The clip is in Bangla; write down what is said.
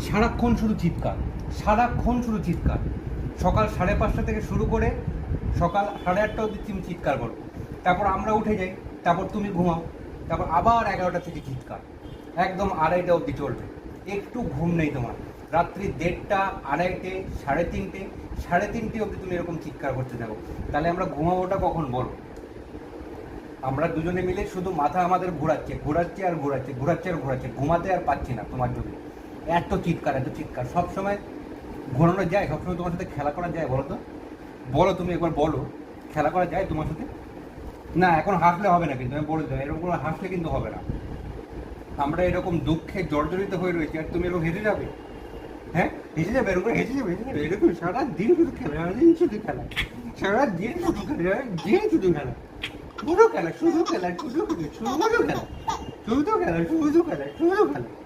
সারাক্ষণ শুধু চিৎকার, সারাক্ষণ শুধু চিৎকার। সকাল সাড়ে পাঁচটা থেকে শুরু করে সকাল সাড়ে আটটা অবধি তুমি চিৎকার করো। তারপর আমরা উঠে যাই, তারপর তুমি ঘুমাও, তারপর আবার এগারোটা থেকে চিৎকার। একদম আড়াইটা অবধি চলবে। একটু ঘুম নেই তোমার। রাত্রি দেড়টা, আড়াইটে, সাড়ে তিনটে সাড়ে তিনটে অবধি তুমি এরকম চিৎকার করতে থাকো। তাহলে আমরা ঘুমাবোটা কখন বলো? আমরা দুজনে মিলে শুধু মাথা আমাদের ঘোরাচ্ছে ঘোরাচ্ছে আর ঘোরাচ্ছে ঘোরাচ্ছে আর ঘোরাচ্ছে। ঘুমাতে আর পাচ্ছি না তোমার জন্য। এত চিৎকার এত চিৎকার। সবসময় ঘোরানো যায় সবসময় তোমার সাথে খেলা করা যায়, বলো তো? বলো তুমি একবার বলো, খেলা করা যায় তোমার সাথে? না, এখন হাসলে হবে না কিন্তু, আমি বলে দিলাম, এরকম করে হাসলে কিন্তু হবে না। আমরা এরকম দুঃখে জর্জরিত হয়ে রয়েছি, আর তুমি এরকম হেসে যাবে। হ্যাঁ? হেসে যাবে, এরকম করে হেসে যাবে এরকম যাবে। দিন সারাদিন শুধু খেলা দিন শুধু খেলা। সারাদিন শুধু খেলা দিন শুধু খেলা। শুধু খেলা শুধু খেলা, শুধু শুধু খেলা। শুধু খেলা শুধু খেলা শুধু খেলা।